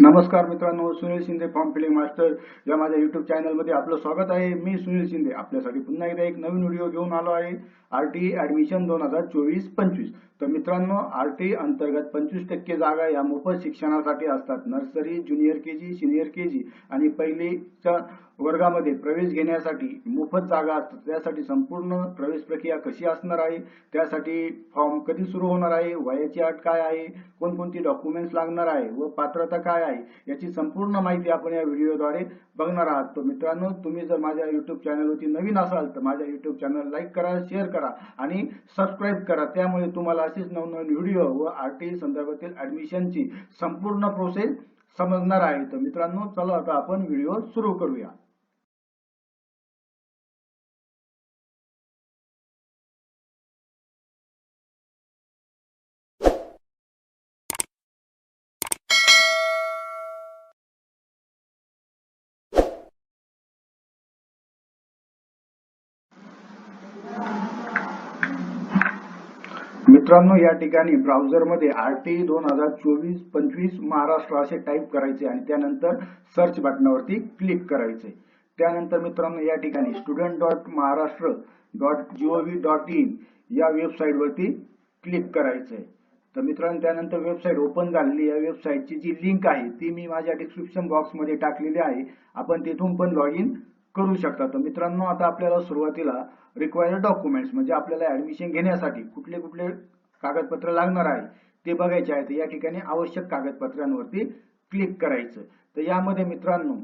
नमस्कार मित्रांनो Sunil Shinde form filling master या माझ्या युट्यूब चॅनलमध्ये आपलं स्वागत आहे. मी सुनील शिंदे. आपल्यासाठी पुन्हा एकदा एक नवीन व्हिडिओ घेऊन आलो आहे. आर टी ऍडमिशन दोन हजार चोवीस पंचवीस. तर मित्रांनो आर टी अंतर्गत पंचवीस टक्के जागा या मोफत शिक्षणासाठी असतात. Nursery junior K G senior K G आणि पहिलीच्या वर्गामध्ये प्रवेश घेण्यासाठी मोफत जागा असतात. त्यासाठी संपूर्ण प्रवेश प्रक्रिया कशी असणार आहे? त्यासाठी फॉर्म कधी सुरू होणार आहे? वयाची अट काय आहे? कोणकोणती डॉक्युमेंट्स लागणार आहे? व पात्रता काय आहे याची संपूर्ण माहिती आपण या व्हिडिओद्वारे बघणार आहात. तर मित्रांनो तुम्ही जर माझ्या युट्यूब चॅनलवरती नवीन असाल तर माझ्या युट्यूब चॅनल लाईक करा शेअर करा आणि सबस्क्राईब करा. त्यामुळे तुम्हाला असेच नवनवीन व्हिडिओ व आर टी संदर्भातील ऍडमिशनची संपूर्ण प्रोसेस समजणार आहे. तर मित्रांनो चला आता आपण व्हिडिओ सुरू करूया. मित्रांनो या ठिकाणी ब्राउझरमध्ये आर टी दोन हजार चोवीस पंचवीस महाराष्ट्र असे टाईप करायचे आणि त्यानंतर सर्च बटनावरती क्लिक करायचे. त्यानंतर मित्रांनो या ठिकाणी student dot Maharashtra dot G O V dot in या वेबसाईटवरती क्लिक करायचंय तर मित्रांनो त्यानंतर वेबसाईट ओपन झालेली या वेबसाईटची जी लिंक आहे ती मी माझ्या डिस्क्रिप्शन बॉक्समध्ये टाकलेली आहे. आपण तिथून पण लॉग इन करू शकता. तर मित्रांनो आता आपल्याला सुरुवातीला रिक्वायर्ड डॉक्युमेंट्स म्हणजे आपल्याला ऍडमिशन घेण्यासाठी कुठले कुठले कागदपत्र लागणार आहे ते बघायचे आहे. तर या ठिकाणी आवश्यक कागदपत्रांवरती क्लिक करायचं. तर यामध्ये मित्रांनो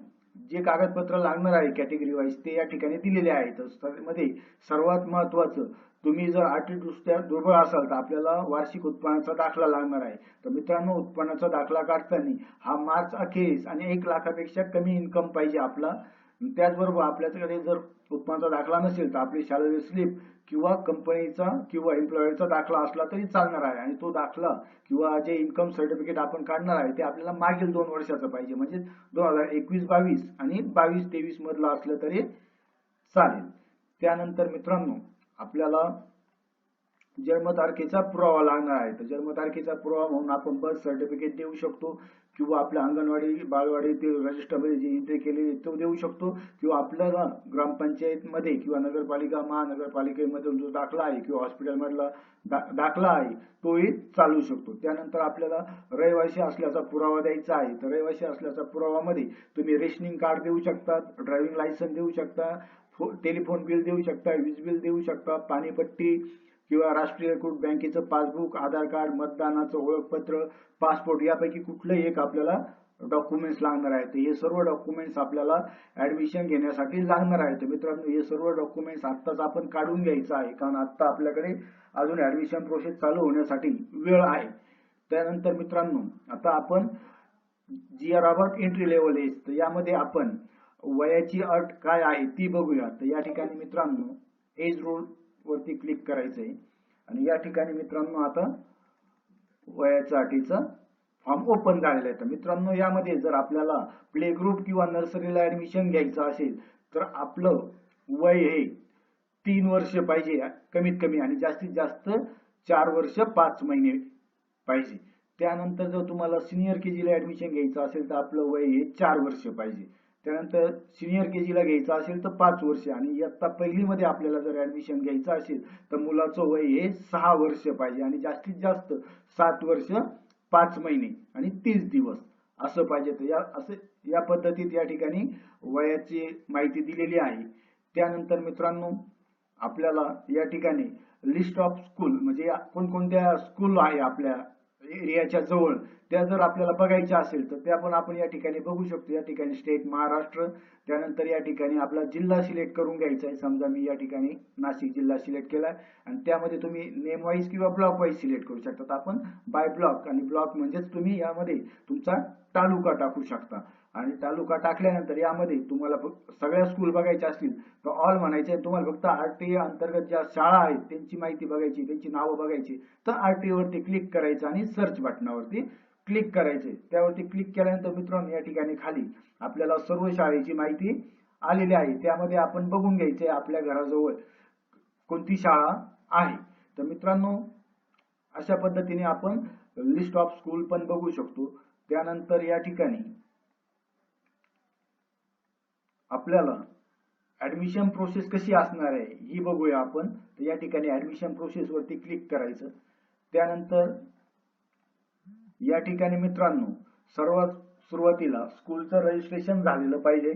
जे कागदपत्र लागणार आहे कॅटेगरी वाईज ते या ठिकाणी दिलेले आहेत. मध्ये त्यामध्ये सर्वात महत्वाचं तुम्ही जर आर्थिकदृष्ट्या दुर्बळ असाल तर आपल्याला वार्षिक उत्पन्नाचा दाखला लागणार आहे. तर मित्रांनो उत्पन्नाचा दाखला काढताना हा मार्च अखेरीस आणि एक लाखापेक्षा कमी इन्कम पाहिजे आपला त्याचबरोबर आपल्याकडे जर उत्पन्नाचा दाखला नसेल तर आपली सॅलरी स्लिप किंवा कंपनीचा किंवा एम्प्लॉयरचा दाखला असला तरी चालणार आहे. आणि तो दाखला किंवा जे इन्कम सर्टिफिकेट आपण काढणार आहे ते आपल्याला मागील दोन वर्षाचं पाहिजे. म्हणजे दोन हजार एकवीस बावीस आणि बावीस तेवीस मधलं असलं तरी चालेल. त्यानंतर मित्रांनो आपल्याला जन्मतारखेचा पुरावा लागणार आहे. तर जन्मतारखेचा पुरावा म्हणून आपण बर्थ सर्टिफिकेट देऊ शकतो किंवा आपल्या अंगणवाडी बालवाडीतील रजिस्टरमध्ये जे एंट्री केले तो देऊ शकतो. किंवा आपल्या ग्रामपंचायतमध्ये किंवा नगरपालिका महानगरपालिकेमधून जो दाखला आहे किंवा हॉस्पिटलमधला दा दाखला आहे तोही चालू शकतो. त्यानंतर आपल्याला रहिवासी असल्याचा पुरावा द्यायचा आहे. तर रहिवासी असल्याचा पुरावामध्ये तुम्ही रेशनिंग कार्ड देऊ शकता ड्रायव्हिंग लायसन्स देऊ शकता टेलिफोन बिल देऊ शकता वीज बिल देऊ शकता पाणीपट्टी किंवा राष्ट्रीयकृत बँकेचं पासबुक आधार कार्ड मतदानाचं ओळखपत्र पासपोर्ट यापैकी कुठलंही एक आपल्याला डॉक्युमेंट्स लागणार आहेत. हे सर्व डॉक्युमेंट्स आपल्याला ऍडमिशन घेण्यासाठी लागणार आहेत. मित्रांनो हे सर्व डॉक्युमेंट्स आत्ताच आपण काढून घ्यायचं आहे. कारण आत्ता आपल्याकडे अजून ऍडमिशन प्रोसेस चालू होण्यासाठी वेळ आहे. त्यानंतर मित्रांनो आता आपण G R about entry level age तर यामध्ये आपण वयाची अट काय आहे ती बघूया. तर या ठिकाणी मित्रांनो एज रोल वरती क्लिक करायचंय. आणि या ठिकाणी मित्रांनो आता वयाच्या अटीचा फॉर्म ओपन झालेला आहे. तर मित्रांनो यामध्ये जर आपल्याला प्ले ग्रुप किंवा नर्सरीला ऍडमिशन घ्यायचं असेल तर आपलं वय हे तीन वर्ष पाहिजे कमीत कमी आणि जास्तीत जास्त चार वर्ष पाच महिने पाहिजे. त्यानंतर जर तुम्हाला सिनियर के जीला ऍडमिशन घ्यायचं असेल तर आपलं वय हे चार वर्ष पाहिजे. त्यानंतर सिनियर के जीला घ्यायचं असेल तर पाच वर्ष. आणि इयत्ता पहिलीमध्ये आपल्याला जर ऍडमिशन घ्यायचं असेल तर मुलाचं वय हे सहा वर्ष पाहिजे. आणि जास्तीत जास्त सात वर्ष पाच महिने आणि तीस दिवस असं पाहिजे. तर या असं या पद्धतीत या ठिकाणी वयाची माहिती दिलेली आहे. त्यानंतर मित्रांनो आपल्याला या ठिकाणी लिस्ट ऑफ स्कूल म्हणजे कोणकोणत्या स्कूल आहे आपल्या एरियाच्या जवळ त्या जर आपल्याला बघायच्या असेल तर त्या पण आपण या ठिकाणी बघू शकतो. या ठिकाणी स्टेट महाराष्ट्र त्यानंतर या ठिकाणी आपला जिल्हा सिलेक्ट करून घ्यायचा आहे. समजा मी या ठिकाणी नाशिक जिल्हा सिलेक्ट केला आणि त्यामध्ये तुम्ही नेम वाईज किंवा ब्लॉक वाईज सिलेक्ट करू शकता. आपण बाय ब्लॉक आणि ब्लॉक म्हणजेच तुम्ही यामध्ये तुमचा तालुका टाकू शकता. आणि तालुका टाकल्यानंतर यामध्ये तुम्हाला सगळ्या स्कूल बघायच्या असतील तर ऑल म्हणायचे तुम्हाला फक्त आरटीए अंतर्गत ज्या शाळा आहेत त्यांची माहिती बघायची त्यांची नावं बघायची. तर आरटीए वरती क्लिक करायचं आणि सर्च बटनावरती क्लिक करायचे. त्यावरती क्लिक केल्यानंतर मित्रांनो या ठिकाणी खाली आपल्याला सर्व शाळेची माहिती आलेली आहे. त्यामध्ये आपण बघून घ्यायचे आपल्या घराजवळ कोणती शाळा आहे. तर मित्रांनो अशा पद्धतीने आपण लिस्ट ऑफ स्कूल पण बघू शकतो. त्यानंतर या ठिकाणी आपल्याला ऍडमिशन प्रोसेस कशी असणार आहे ही बघूया आपण. तर या ठिकाणी ऍडमिशन प्रोसेस वरती क्लिक करायचं. त्यानंतर या ठिकाणी मित्रांनो सर्वात सुरुवातीला स्कूलचं रजिस्ट्रेशन झालेलं पाहिजे.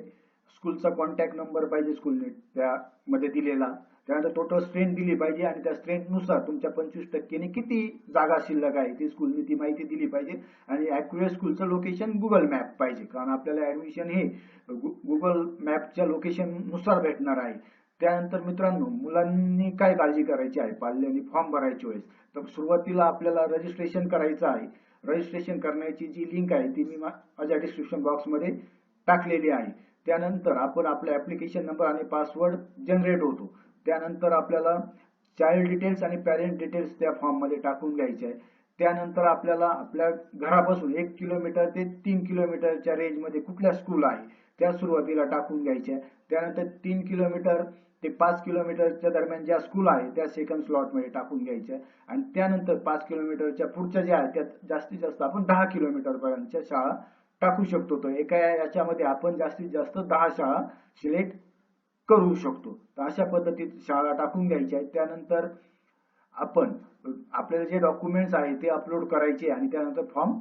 स्कूलचा कॉन्टॅक्ट नंबर पाहिजे स्कूलने त्यामध्ये दिलेला. त्यानंतर टोटल स्ट्रेंथ दिली पाहिजे आणि त्या स्ट्रेंथनुसार तुमच्या पंचवीस टक्केने किती जागा शिल्लक आहे ती स्कूलने ती माहिती दिली पाहिजे. आणि ॲक्युरेट स्कूलचं लोकेशन गुगल मॅप पाहिजे. कारण आपल्याला ऍडमिशन हे गुगल मॅपच्या लोकेशननुसार भेटणार आहे. त्यानंतर मित्रांनो मुलांनी काय काळजी करायची आहे? पाल्याने फॉर्म भरायची वेळेस तर सुरुवातीला आपल्याला रजिस्ट्रेशन करायचं आहे. रजिस्ट्रेशन करण्याची जी लिंक आहे ती मी माझ्या डिस्क्रिप्शन बॉक्समध्ये टाकलेली आहे. त्यानंतर आपण आपला ऍप्लिकेशन नंबर आणि पासवर्ड जनरेट होतो. त्यानंतर आपल्याला चाइल्ड डिटेल्स आणि पॅरेंट डिटेल्स त्या फॉर्ममध्ये टाकून घ्यायचे आहे. त्यानंतर आपल्याला आपल्या घरापासून एक किलोमीटर ते तीन किलोमीटरच्या रेंजमध्ये कुठल्या स्कूल आहे त्या सुरुवातीला टाकून घ्यायच्या त्यानंतर तीन किलोमीटर ते पाच किलोमीटरच्या दरम्यान ज्या स्कूल आहे त्या सेकंड स्लॉटमध्ये टाकून घ्यायच्या आणि त्यानंतर पाच किलोमीटरच्या पुढच्या ज्या आहेत त्यात जास्तीत जास्त आपण दहा किलोमीटरपर्यंतच्या शाळा टाकू शकतो. तर एका याच्यामध्ये आपण जास्तीत जास्त दहा शाळा सिलेक्ट करू शकतो. तर अशा पद्धतीत शाळा टाकून घ्यायच्या आहेत. त्यानंतर आपण आपल्याला जे डॉक्युमेंट्स आहे ते अपलोड करायचे आणि त्यानंतर फॉर्म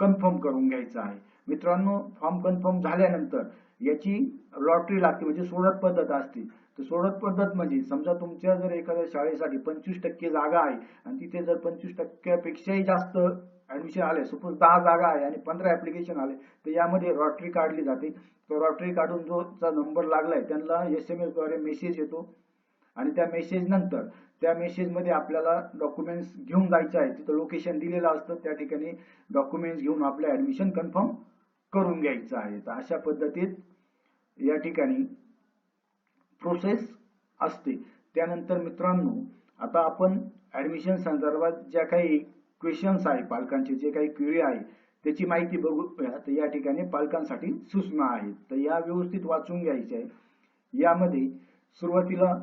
कन्फर्म करून घ्यायचा आहे. मित्रांनो फॉर्म कन्फर्म झाल्यानंतर याची लॉटरी लागते म्हणजे सोडत पद्धत असते. तर सोडत पद्धत म्हणजे समजा तुमच्या जर एखाद्या शाळेसाठी पंचवीस टक्के जागा आहे आणि तिथे जर पंचवीस टक्क्यापेक्षाही जास्त ऍडमिशन आले सपोज दहा जागा आहे आणि पंधरा ऍप्लिकेशन आले तर यामध्ये रॉटरी काढली जाते. तर रॉटरी काढून जो चा नंबर लागलाय त्यांना एस एम एसद्वारे मेसेज येतो. आणि त्या मेसेज नंतर त्या मेसेजमध्ये आपल्याला डॉक्युमेंट्स घेऊन जायचे आहे. तिथं लोकेशन दिलेलं असतं. त्या ठिकाणी डॉक्युमेंट्स घेऊन आपलं ऍडमिशन कन्फर्म करून घ्यायचं आहे. तर अशा पद्धतीत या ठिकाणी प्रोसेस असते. त्यानंतर मित्रांनो आता आपण ऍडमिशन संदर्भात ज्या काही क्वेश्चन्स आहे पालकांचे जे काही क्युरी आहे त्याची माहिती बघूया तर या ठिकाणी पालकांसाठी सूचना आहेत. तर या व्यवस्थित वाचून घ्यायच्या आहे यामध्ये सुरुवातीला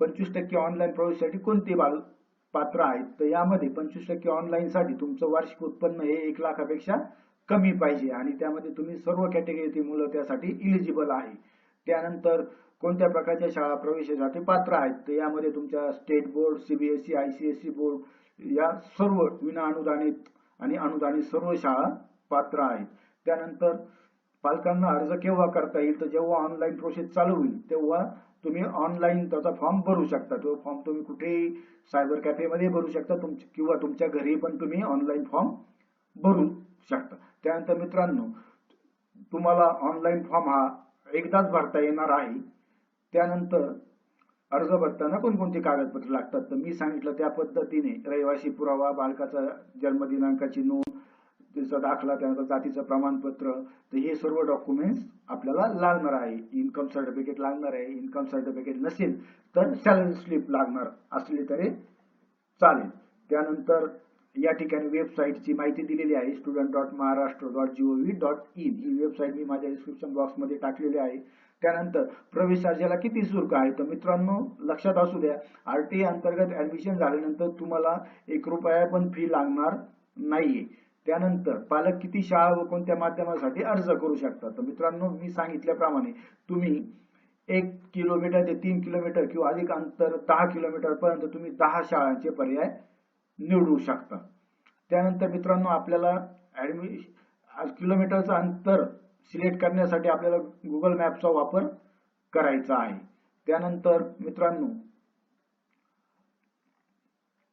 पंचवीस टक्के ऑनलाईन प्रवेशासाठी कोणते बाल पात्र आहेत? तर यामध्ये पंचवीस टक्के ऑनलाईन साठी तुमचं वार्षिक उत्पन्न हे एक लाखापेक्षा कमी पाहिजे आणि त्यामध्ये तुम्ही सर्व कॅटेगरीतील मुलं त्यासाठी इलिजिबल आहे. त्यानंतर कोणत्या प्रकारच्या शाळा प्रवेशासाठी पात्र आहेत? तर यामध्ये तुमच्या state board CBSE ICSE board या सर्व विना अनुदानित आणि अनुदानित सर्व शाळा पात्र आहेत. त्यानंतर पालकांना अर्ज केव्हा करता येईल? तर जेव्हा ऑनलाईन प्रोसेस चालू होईल तेव्हा तुम्ही ऑनलाईन त्याचा फॉर्म भरू शकता. तो फॉर्म तुम्ही कुठेही सायबर कॅफेमध्ये भरू शकता तुम किंवा तुमच्या घरी पण तुम्ही ऑनलाईन फॉर्म भरू शकता. त्यानंतर मित्रांनो तुम्हाला ऑनलाईन फॉर्म हा एकदाच भरता येणार आहे. त्यानंतर अर्ज भरताना कोणकोणती कागदपत्र लागतात? तर मी सांगितलं त्या पद्धतीने रहिवासी पुरावा बालकाचा जन्मदिनांकाची नोंद त्याचा दाखला त्यानंतर जातीचं प्रमाणपत्र तर हे सर्व डॉक्युमेंट्स आपल्याला लागणार आहे. इन्कम सर्टिफिकेट लागणार आहे. इन्कम सर्टिफिकेट नसेल तर सॅलरी स्लिप लागणार. असली तरी चालेल. त्यानंतर या ठिकाणी वेबसाईटची माहिती दिलेली आहे. Student dot Maharashtra dot GOV dot in he website मी माझ्या डिस्क्रिप्शन बॉक्समध्ये टाकलेली आहे. त्यानंतर प्रवेश अर्जाला किती शुल्क आहे? तर मित्रांनो लक्षात असू द्या आरटीए अंतर्गत ऍडमिशन झाल्यानंतर तुम्हाला एक रुपया पण फी लागणार नाहीये. त्यानंतर पालक किती शाळा व कोणत्या माध्यमासाठी अर्ज करू शकतात? तर मित्रांनो मी सांगितल्याप्रमाणे तुम्ही एक किलोमीटर ते तीन किलोमीटर किंवा अधिक अंतर दहा किलोमीटर पर्यंत तुम्ही दहा शाळांचे पर्याय निवडू शकता. त्यानंतर मित्रांनो आपल्याला ऍडमिश किलोमीटरचं अंतर सिलेक्ट करण्यासाठी आपल्याला गुगल मॅपचा वापर करायचा आहे. त्यानंतर मित्रांनो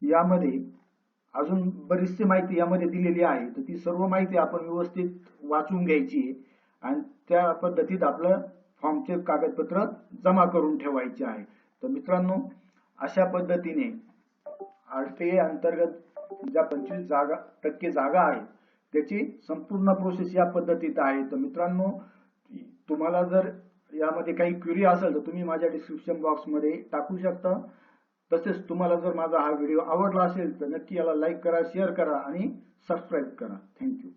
यामध्ये अजून बरीचशी माहिती यामध्ये दिलेली आहे. तर ती सर्व माहिती आपण व्यवस्थित वाचून घ्यायची आहे आणि त्या पद्धतीत आपलं फॉर्मचे कागदपत्र जमा करून ठेवायचे आहे. तर मित्रांनो अशा पद्धतीने आरटीए अंतर्गत ज्या पंचवीस जागा टक्के जागा आहेत त्याची संपूर्ण प्रोसेस या पद्धतीत आहे. तर मित्रांनो तुम्हाला जर यामध्ये काही क्युरी असेल तर तुम्ही माझ्या डिस्क्रिप्शन बॉक्समध्ये टाकू शकता. तसेच तुम्हाला जर माझा हा व्हिडिओ आवडला असेल तर नक्की याला लाईक करा शेअर करा आणि सबस्क्राईब करा. थँक्यू